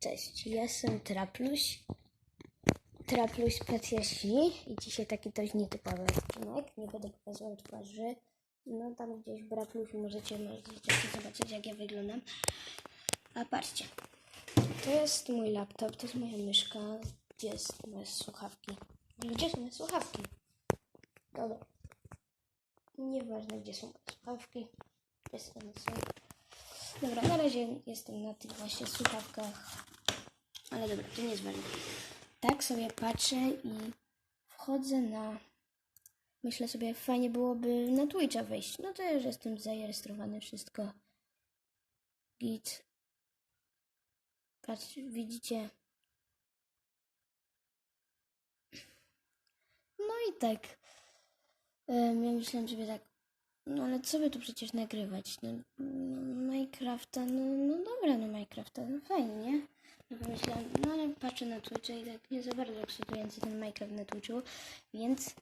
Cześć, jestem Trapluś. Trapluś PTSD i dzisiaj taki dość nietypowy odcinek. Nie będę pokazywał twarzy. No tam gdzieś w Braplusiu możecie, zobaczyć jak ja wyglądam. A patrzcie, to jest mój laptop, to jest moja myszka. Gdzie jest moje słuchawki? Gdzie są moje słuchawki? Dobra. Nieważne gdzie są moje słuchawki. Bez sensu. Dobra, na razie jestem na tych właśnie słuchawkach. Ale dobra, to nie jest ważne. Tak sobie patrzę i wchodzę na. Myślę sobie, fajnie byłoby na Twitcha wejść. No to już jestem zarejestrowany, wszystko. Git. Patrz, widzicie. No i tak. Ja myślałem sobie tak, no ale co by tu przecież nagrywać? No, no Minecrafta, no, no dobra, no Minecrafta, no fajnie, nie? No pomyślałem, no ale patrzę na Twitcha i tak nie za bardzo ekscytujący ten Minecraft na Twitchu, więc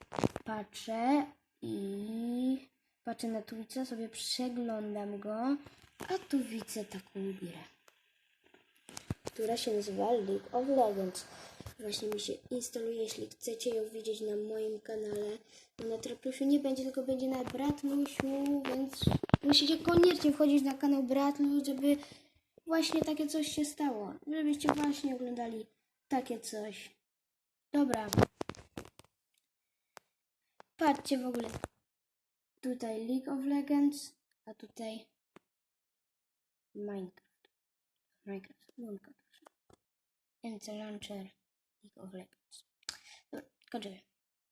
patrzę i patrzę na Twitcha, sobie przeglądam go, a tu widzę taką grę, która się nazywa League of Legends. Właśnie mi się instaluje, jeśli chcecie ją widzieć na moim kanale. No na Traplusiu nie będzie, tylko będzie na Bratlusiu, więc musicie koniecznie wchodzić na kanał Bratlu, żeby właśnie takie coś się stało. Żebyście właśnie oglądali takie coś. Dobra. Patrzcie w ogóle. Tutaj League of Legends, a tutaj Minecraft. Minecraft, Minecraft. MC Launcher, League of Legends. Dobra, kończymy.